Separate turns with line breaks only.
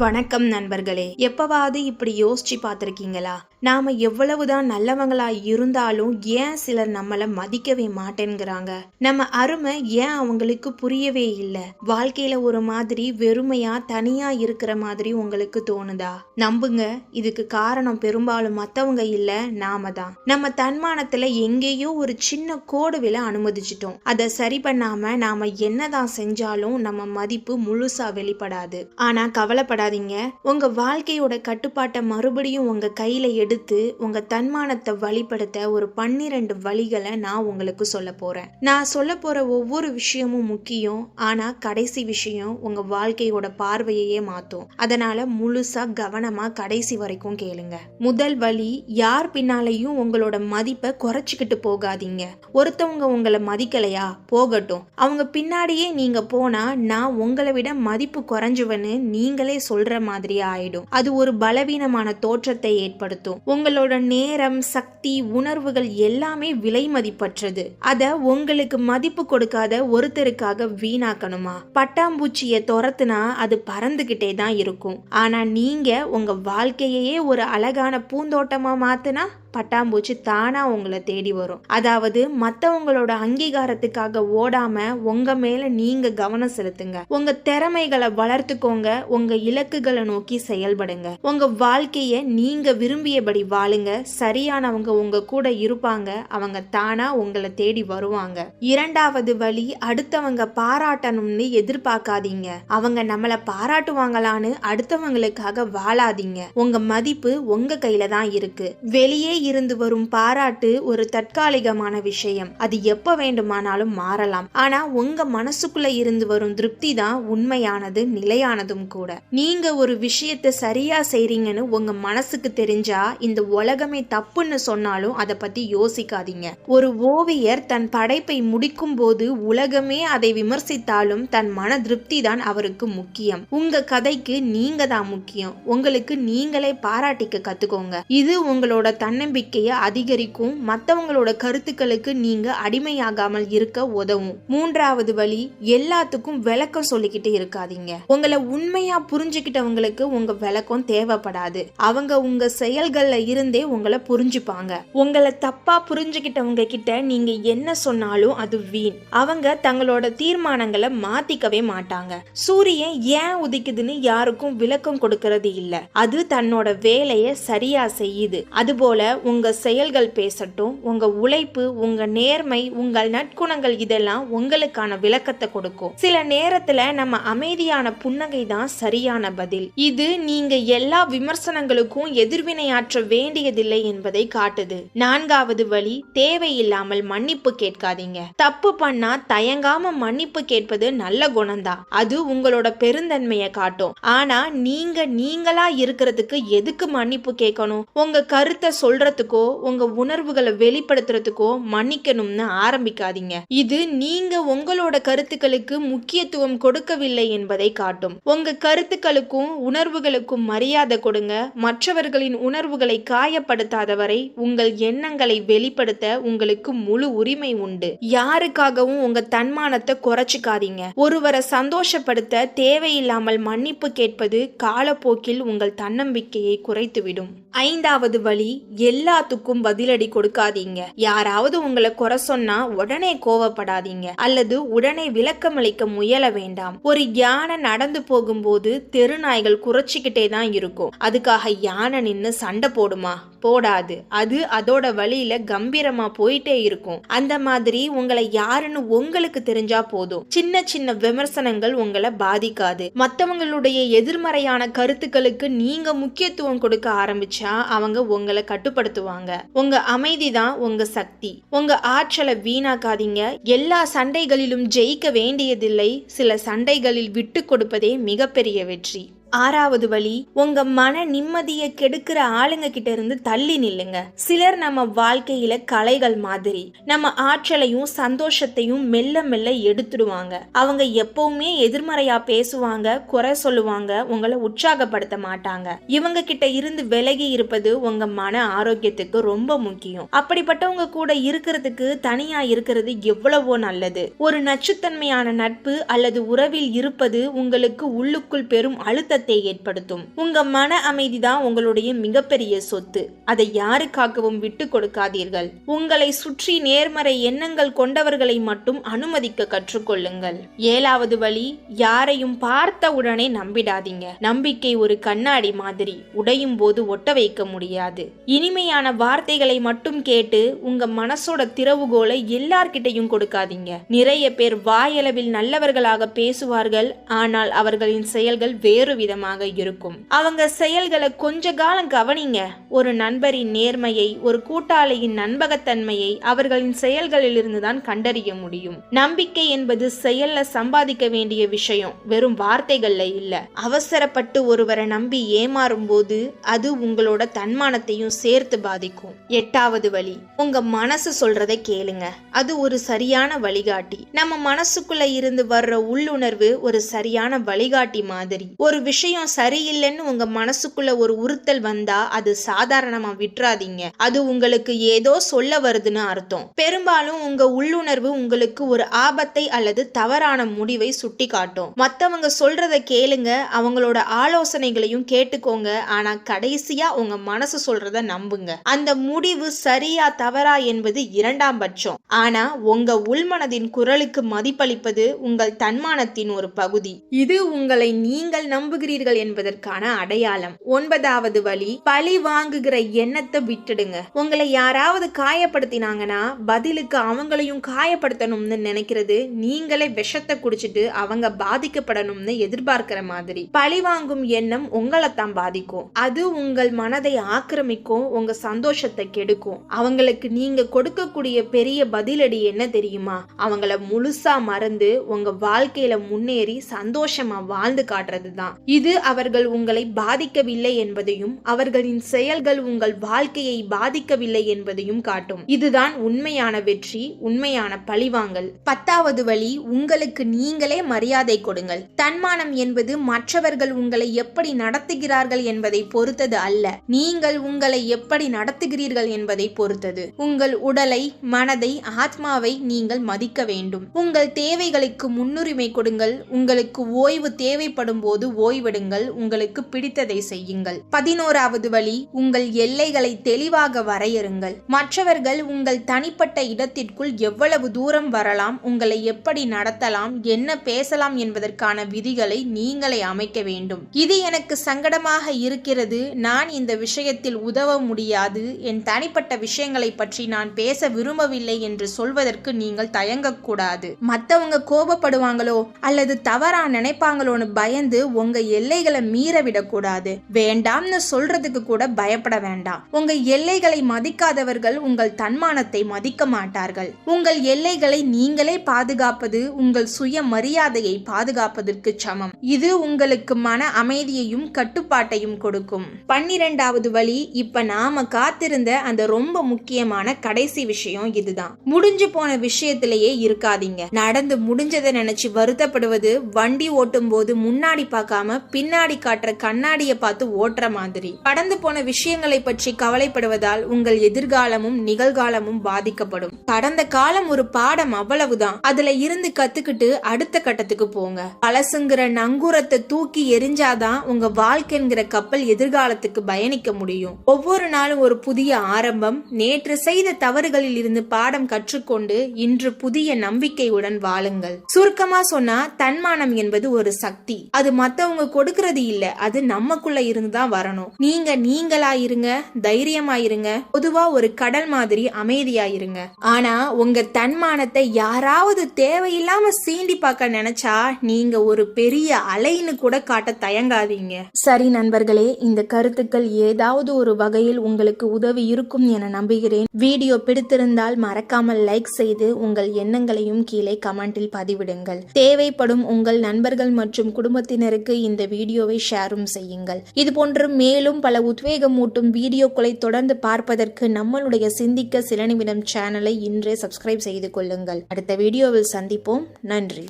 வணக்கம் நண்பர்களே. எப்பவாவது இப்படி யோசிச்சு பார்த்துருக்கீங்களா? நாம எவ்வளவுதான் நல்லவங்களா இருந்தாலும் ஏன் சிலர் நம்மளை மதிக்கவே மாட்டேங்கிறாங்க நம்ம அருமை ஏன் அவங்களுக்கு புரியவே இல்லை? வாழ்க்கையில ஒரு மாதிரி வெறுமையா தனியா இருக்கிற மாதிரி உங்களுக்கு தோணுதா? நம்புங்க இதுக்கு காரணம் பெரும்பாலும் மத்தவங்க இல்ல நாம தான். நம்ம தன்மானத்துல எங்கேயோ ஒரு சின்ன கோடு விலை அனுமதிச்சிட்டோம். அதை சரி பண்ணாம நாம என்னதான் செஞ்சாலும் நம்ம மதிப்பு முழுசா வெளிப்படாது. ஆனா கவலைப்படாதீங்க. உங்க வாழ்க்கையோட கட்டுப்பாட்டை மறுபடியும் உங்க கையில எடுத்து உங்க தன்மானத்தை வழிபடுத்த ஒரு பன்னிரண்டு வழிகளை நான் உங்களுக்கு சொல்ல போறேன். நான் சொல்ல போற ஒவ்வொரு விஷயமும் முக்கியம் ஆனா கடைசி விஷயம் உங்க வாழ்க்கையோட பார்வையையே மாத்தும். அதனால முழுசா கவனமா கடைசி வரைக்கும் கேளுங்க. முதல் வழி யார் பின்னாலையும் உங்களோட மதிப்பை குறைச்சிக்கிட்டு போகாதீங்க. ஒருத்தவங்க உங்களை மதிக்கலையா? போகட்டும். அவங்க பின்னாடியே நீங்க போனா நான் உங்களை விட மதிப்பு குறைஞ்சுவன்னு நீங்களே சொல்ற மாதிரி ஆயிடும். அது ஒரு பலவீனமான தோற்றத்தை ஏற்படுத்தும். உங்களோட நேரம் சக்தி உணர்வுகள் எல்லாமே விலை மதிப்பற்றது. அத உங்களுக்கு மதிப்பு கொடுக்காத ஒருத்தருக்காக வீணாக்கணுமா? பட்டாம்பூச்சிய துரத்துனா அது பறந்துகிட்டே தான் இருக்கும். ஆனா நீங்க உங்க வாழ்க்கையையே ஒரு அழகான பூந்தோட்டமா மாத்துனா பட்டாம்பூச்சி தானா உங்களை தேடி வரும். அதாவது மத்தவங்களோட அங்கீகாரத்துக்காக ஓடாம உங்க மேல நீங்க கவனம் செலுத்துங்க. உங்க திறமைகளை வளர்த்துக்கோங்க. உங்க இலக்குகளை நோக்கி செயல்படுங்க. உங்க வாழ்க்கைய நீங்க விரும்பியபடி வாழுங்க. சரியானவங்க உங்க கூட இருப்பாங்க. அவங்க தானா உங்களை தேடி வருவாங்க. இரண்டாவது வழி அடுத்தவங்க பாராட்டணும்னு எதிர்பார்க்காதீங்க. அவங்க நம்மள பாராட்டுவாங்களான்னு அடுத்தவங்களுக்காக வாழாதீங்க. உங்க மதிப்பு உங்க கையில தான் இருக்கு. வெளியே இருந்து வரும் பாராட்டு ஒரு தற்காலிகமான விஷயம். அது எப்ப வேண்டுமானாலும் மாறலாம். ஆனா உங்க மனசுக்குள்ள இருந்து வரும் திருப்தி தான் உண்மையானது நிலையானதும் கூட. நீங்க ஒரு விஷயத்தை சரியா செய்றீங்கன்னு உங்க மனசுக்கு தெரிஞ்சா இந்த உலகமே தப்புன்னு சொன்னாலும் அதை பத்தி யோசிக்காதீங்க. ஒரு ஓவியர் தன் படைப்பை முடிக்கும் போது உலகமே அதை விமர்சித்தாலும் தன் மன திருப்தி தான் அவருக்கு முக்கியம். உங்க கதைக்கு நீங்க தான் முக்கியம். உங்களுக்கு நீங்களே பாராட்டிக்க கத்துக்கோங்க. இது உங்களோட தன்னை தன்னம்பிக்கையை அதிகரிக்கும். மத்தவங்களோட கருத்துக்களுக்கு நீங்க அடிமையாகாமல் இருக்க உதவும். மூன்றாவது வழி எல்லாத்துக்கும் விளக்கம் சொல்லிக்கிட்டு இருக்காதீங்க. உங்களை உண்மையா புரிஞ்சுக்கிட்டவங்களுக்கு உங்க விளக்கம் தேவைப்படாது. அவங்க உங்க செயல்கள்ல இருந்தே உங்களை புரிஞ்சுப்பாங்க. உங்களை தப்பா புரிஞ்சுக்கிட்டவங்க கிட்ட நீங்க என்ன சொன்னாலும் அது வீண். அவங்க தங்களோட தீர்மானங்களை மாத்திக்கவே மாட்டாங்க. சூரியன் ஏன் உதிக்குதுன்னு யாருக்கும் விளக்கம் கொடுக்கறது இல்ல. அது தன்னோட வேலையை சரியா செய்யுது. அதுபோல உங்க செயல்கள் பேசட்டும் உங்க உழைப்பு உங்க நேர்மை உங்கள் நற்குணங்கள் இதெல்லாம் உங்களுக்கான விளக்கத்தை கொடுக்கும். சில நேரத்தில் நம்ம அமைதியான புன்னகை தான் சரியான பதில். இது நீங்க எல்லா விமர்சனங்களுக்கும் எதிர்வினையாற்ற வேண்டியதில்லை என்பதை காட்டுது. நான்காவது வழி தேவையில்லாமல் மன்னிப்பு கேட்காதீங்க. தப்பு பண்ணா தயங்காம மன்னிப்பு கேட்பது நல்ல குணம்தான். அது உங்களோட பெருந்தன்மையை காட்டும். ஆனா நீங்க நீங்களா இருக்கிறதுக்கு எதுக்கு மன்னிப்பு கேட்கணும்? உங்க கருத்தை சொல்றதுக்கோ உங்க உணர்வுகளை வெளிப்படுத்துறதுக்கோ மன்னிக்கணும்னு ஆரம்பிக்காதீங்க. இது நீங்க உங்களோட கருத்துக்களுக்கு முக்கியத்துவம் கொடுக்கவில்லை என்பதை காட்டும். உங்க கருத்துக்களுக்கும் உணர்வுகளுக்கும் மரியாதை கொடுங்க. மற்றவர்களின் உணர்வுகளை காயப்படுத்தாதவரை உங்கள் எண்ணங்களை வெளிப்படுத்த உங்களுக்கு முழு உரிமை உண்டு. யாருக்காகவும் உங்க தன்மானத்தை குறைச்சிக்காதீங்க. ஒருவரை சந்தோஷப்படுத்த தேவையில்லாமல் மன்னிப்பு கேட்பது காலப்போக்கில் உங்கள் தன்னம்பிக்கையை குறைத்துவிடும். ஐந்தாவது வழி எல்லாத்துக்கும் பதிலடி கொடுக்காதீங்க. யாராவது உங்களை குறை சொன்னா உடனே கோவப்படாதீங்க. அல்லது உடனே விளக்கமளிக்க முயல வேண்டாம். ஒரு யானை நடந்து போகும்போது தெருநாய்கள் குறைச்சிக்கிட்டே தான் இருக்கும். அதுக்காக யானை நின்னு சண்டை போடுமா? போடாது. அது அதோட வழியில கம்பீரமா போயிட்டே இருக்கும். அந்த மாதிரி உங்களை யாருன்னு உங்களுக்கு தெரிஞ்சா போதும். சின்ன சின்ன விமர்சனங்கள் உங்களை பாதிக்காது. மத்தவங்களுடைய எதிர்மறையான கருத்துக்களுக்கு நீங்க முக்கியத்துவம் கொடுக்க ஆரம்பிச்சா அவங்க உங்களை பயன்படுத்துவாங்க. உங்க அமைதி தான் உங்க சக்தி. உங்க ஆற்றலை வீணாக்காதீங்க. எல்லா சண்டைகளிலும் ஜெயிக்க வேண்டியதில்லை. சில சண்டைகளில் விட்டு கொடுப்பதே மிகப்பெரிய வெற்றி. ஆறாவது வழி உங்க மன நிம்மதியை கெடுக்கிற ஆளுங்க கிட்ட இருந்து தள்ளி நில்லுங்க. சிலர் நம்ம வாழ்க்கையில கலைகள் மாதிரி நம்ம ஆற்றலையும் சந்தோஷத்தையும் மெல்ல மெல்ல எடுத்துடுவாங்க. அவங்க எப்பவுமே எதிர்மறையா பேசுவாங்க குறை சொல்லுவாங்க உங்களை உற்சாகப்படுத்த மாட்டாங்க. இவங்க கிட்ட இருந்து விலகி இருப்பது உங்க மன ஆரோக்கியத்துக்கு ரொம்ப முக்கியம். அப்படிப்பட்டவங்க கூட இருக்கிறதுக்கு தனியா இருக்கிறது எவ்வளவோ நல்லது. ஒரு நச்சுத்தன்மையான நட்பு அல்லது உறவில் இருப்பது உங்களுக்கு உள்ளுக்குள் பெரும் அழுத்த தாக்கத்தை ஏற்படுத்தும். உங்க மன அமைதிதான் உங்களுடைய மிகப்பெரிய சொத்து. அதை யாருக்காகவும் விட்டு கொடுக்காதீர்கள். உங்களை சுற்றி நேர்மறை எண்ணங்கள் கொண்டவர்களை மட்டும் அனுமதிக்க கற்றுக்கொள்ளுங்கள். ஏழாவது வழி யாரையும் பார்த்த உடனே நம்பிடாதீங்க. நம்பிக்கை ஒரு கண்ணாடி மாதிரி. உடையும் போது ஒட்ட வைக்க முடியாது. இனிமையான வார்த்தைகளை மட்டும் கேட்டு உங்க மனசோட திறவுகோலை எல்லார்கிட்டையும் கொடுக்காதீங்க. நிறைய பேர் வாயளவில் நல்லவர்களாக பேசுவார்கள் ஆனால் அவர்களின் செயல்கள் வேறு விதமாக இருக்கும். அவங்க செயல்களை கொஞ்ச காலம் கவனிங்க. ஒரு நண்பரின் நேர்மையை ஒரு கூட்டாளியின் நண்பகத்தன்மையை அவர்களின் செயல்களிலிருந்து தான் கண்டறிய முடியும். நம்பிக்கை என்பது செயல்ல சம்பாதிக்க வேண்டிய விஷயம் வெறும் வார்த்தைகள்ல இல்ல. அவசரப்பட்டு ஒருவரை நம்பி ஏமாறும் போது அது உங்களோட தன்மானத்தையும் சேர்த்து பாதிக்கும். எட்டாவது வழி உங்க மனசு சொல்றதை கேளுங்க. அது ஒரு சரியான வழிகாட்டி. நம்ம மனசுக்குள்ள இருந்து வர்ற உள்ளுணர்வு ஒரு சரியான வழிகாட்டி மாதிரி. ஒரு விஷயம் விஷயம் சரியில்லைன்னு உங்க மனசுக்குள்ள ஒரு உறுத்தல் வந்தா அது சாதாரணமா விட்டுறாதீங்க. அது உங்களுக்கு ஏதோ சொல்ல வருதுன்னு அர்த்தம். பெரும்பாலும் உங்க உள்ளுணர்வு உங்களுக்கு ஒரு ஆபத்தை அல்லது தவறான முடிவை சுட்டி காட்டும் மத்தவங்க சொல்றத கேளுங்க அவங்களோட ஆலோசனைகளையும் கேட்டுக்கோங்க. ஆனா கடைசியா உங்க மனசு சொல்றத நம்புங்க. அந்த முடிவு சரியா தவறா என்பது இரண்டாம் பட்சம். ஆனா உங்க உள்மனதின் குரலுக்கு மதிப்பளிப்பது உங்கள் தன்மானத்தின் ஒரு பகுதி. இது உங்களை நீங்கள் நம்புகிறீர்கள் என்பதற்கான அடையாளம். ஒன்பதாவது வழி பழி வாங்குகிற எண்ணத்தை விட்டுடுங்க. உங்களை யாராவது காயப்படுத்தினாங்கன்னா பதிலுக்கு அவங்களையும் காயப்படுத்தணும்னு நினைக்கிறது நீங்களே விஷத்தை குடிச்சிட்டு அவங்க பாதிக்கப்படணும்னு எதிர்பார்க்கிற மாதிரி. பழி வாங்கும் எண்ணம் உங்களை தான் பாதிக்கும். அது உங்கள் மனதை ஆக்கிரமிக்கும் உங்க சந்தோஷத்தை கெடுக்கும். அவங்களுக்கு நீங்க கொடுக்கக்கூடிய பெரிய பதிலடி என்ன தெரியுமா? அவங்கள முழுசா மறந்து உங்க வாழ்க்கையில முன்னேறி சந்தோஷமா வாழ்ந்து காட்டுறது தான் இது அவர்கள் உங்களை பாதிக்கவில்லை என்பதையும் அவர்களின் செயல்கள் உங்கள் வாழ்க்கையை பாதிக்கவில்லை என்பதையும் காட்டும். இதுதான் உண்மையான வெற்றி உண்மையான பழிவாங்கல். பத்தாவது வழி உங்களுக்கு நீங்களே மரியாதை கொடுங்கள். தன்மானம் என்பது மற்றவர்கள் உங்களை எப்படி நடத்துகிறார்கள் என்பதை பொறுத்தது அல்ல. நீங்கள் உங்களை எப்படி நடத்துகிறீர்கள் என்பதை பொறுத்தது. உங்கள் உடலை மனதை ஆத்மாவை நீங்கள் மதிக்க வேண்டும். உங்கள் தேவைகளுக்கு முன்னுரிமை கொடுங்கள். உங்களுக்கு ஓய்வு தேவைப்படும் போது ஓய்வு ஓய்வெடுங்கள் உங்களுக்கு பிடித்ததை செய்யுங்கள். பதினோராவது வழி உங்கள் எல்லைகளை தெளிவாக வரையறுங்கள். மற்றவர்கள் உங்கள் தனிப்பட்ட இடத்திற்குள் எவ்வளவு தூரம் வரலாம் உங்களை எப்படி நடத்தலாம் என்ன பேசலாம் என்பதற்கான விதிகளை நீங்களே அமைக்க வேண்டும். இது எனக்கு சங்கடமாக இருக்கிறது நான் இந்த விஷயத்தில் உதவ முடியாது என் தனிப்பட்ட விஷயங்களை பற்றி நான் பேச விரும்பவில்லை என்று சொல்வதற்கு நீங்கள் தயங்கக்கூடாது. மத்தவங்க கோபப்படுவாங்களோ அல்லது தவறா நினைப்பாங்களோன்னு பயந்து உங்க எல்லைகளை மீற விடக்கூடாது வேண்டாம்னு சொல்றதுக்கு கூட பயப்பட வேண்டாம். உங்க எல்லைகளை மதிக்காதவர்கள் உங்கள் தன்மானத்தை மதிக்க மாட்டார்கள். உங்கள் எல்லைகளை நீங்களே பாதுகாப்பது உங்கள் சுய மரியாதையை பாதுகாப்பதற்கு சமம். இது உங்களுக்கு மன அமைதியையும் கட்டுப்பாட்டையும் கொடுக்கும். பன்னிரெண்டாவது வழி இப்ப நாம காத்திருந்த அந்த ரொம்ப முக்கியமான கடைசி விஷயம் இதுதான். முடிஞ்சு போன விஷயத்திலேயே இருக்காதீங்க. நடந்து முடிஞ்சதை நினைச்சு வருத்தப்படுவது வண்டி ஓட்டும் போது முன்னாடி பார்க்காம பின்னாடி காட்டுற கண்ணாடியை பார்த்து ஓட்டுற மாதிரி. கடந்து போன விஷயங்களை பற்றி கவலைப்படுவதால் உங்கள் எதிர்காலமும் நிகழ்காலமும் பாதிக்கப்படும். கடந்த காலம் ஒரு பாடம் அவ்வளவுதான். அதுல இருந்து கத்துக்கிட்டு அடுத்த கட்டத்துக்கு போங்க. பழசுங்கிற நங்கூரத்தை தூக்கி எரிஞ்சாதான் உங்க வாழ்க்கைங்கிற கப்பல் எதிர்காலத்துக்கு பயணிக்க முடியும். ஒவ்வொரு நாளும் ஒரு புதிய ஆரம்பம். நேற்று செய்த தவறுகளில் இருந்து பாடம் கற்றுக்கொண்டு இன்று புதிய நம்பிக்கையுடன் வாழுங்கள். சுருக்கமா சொன்னா தன்மானம் என்பது ஒரு சக்தி. அது மத்தவங்க கொடுக்கறது இல்ல. அது நமக்குள்ள இருந்து தான் வரணும். நீங்க நீங்களா இருங்க தைரியமா இருங்க பொதுவா ஒரு கடல் மாதிரி அமைதியா இருங்க ஆனா உங்க தன்மானத்தை யாராவது தேவையில்லாம சீண்டி பார்க்க நினைச்சா நீங்க ஒரு பெரிய அலைன்னு கூட காட்ட தயங்காதீங்க. சரி நண்பர்களே இந்த கருத்துக்கள் ஏதாவது ஒரு வகையில் உங்களுக்கு உதவி இருக்கும் என நம்புகிறேன். வீடியோ பிடித்திருந்தால் மறக்காமல் லைக் செய்து உங்கள் எண்ணங்களையும் கீழே கமெண்டில் பதிவிடுங்கள். தேவைப்படும் உங்கள் நண்பர்கள் மற்றும் குடும்பத்தினருக்கு இந்த வீடியோவை ஷேரும் செய்யுங்கள். இதுபோன்று மேலும் பல உத்வேகமூட்டும் வீடியோக்களை தொடர்ந்து பார்ப்பதற்கு நம்மளுடைய சிந்திக்க சில நிமிடம் சேனலை இன்றே சப்ஸ்கிரைப் செய்து கொள்ளுங்கள். அடுத்த வீடியோவில் சந்திப்போம். நன்றி.